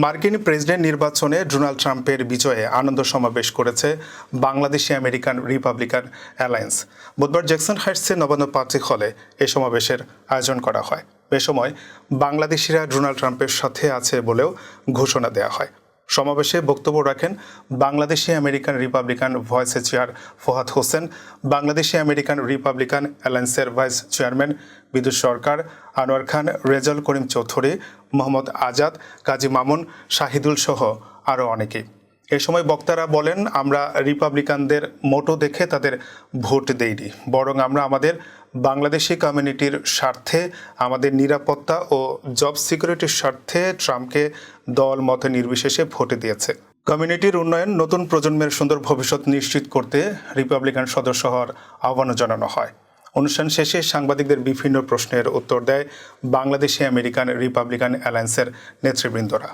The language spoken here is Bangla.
মার্কিন প্রেসিডেন্ট নির্বাচনে ডোনাল্ড ট্রাম্পের বিজয়ে আনন্দ সমাবেশ করেছে বাংলাদেশি আমেরিকান রিপাবলিকান অ্যালায়েন্স। বুধবার জ্যাকসন হাইটসের নবান্ন পাবলিক হলে এ সমাবেশের আয়োজন করা হয়। এ সময় বাংলাদেশিরা ডোনাল্ড ট্রাম্পের সাথে আছে বলেও ঘোষণা দেওয়া হয়। সমাবেশে বক্তব্য রাখেন Bangladeshi American Republican ভয়েসে chair Fohad Hossain, Bangladeshi American Republican অ্যালায়েন্সের vice chairman Bidu Sarkar, Anwar Khan, Rezal Karim Chowdhury, Mohammad Azad, Kazi Mamun, Shahidul সহ আরও অনেকেই এ সময় বক্তারা বলেন, আমরা রিপাবলিকানদের মোটো দেখে তাদের ভোট দেইনি, বরং আমরা আমাদের বাংলাদেশি কমিউনিটির স্বার্থে, আমাদের নিরাপত্তা ও জব সিকিউরিটির স্বার্থে ট্রাম্পকে দল মত নির্বিশেষে ভোটে দিয়েছে। কমিউনিটির উন্নয়ন নতুন প্রজন্মের সুন্দর ভবিষ্যৎ নিশ্চিত করতে রিপাবলিকান সদস্য হওয়ার আহ্বানও জানানো হয়। অনুষ্ঠান শেষে সাংবাদিকদের বিভিন্ন প্রশ্নের উত্তর দেয় বাংলাদেশি আমেরিকান রিপাবলিকান অ্যালায়েন্সের নেতৃবৃন্দরা।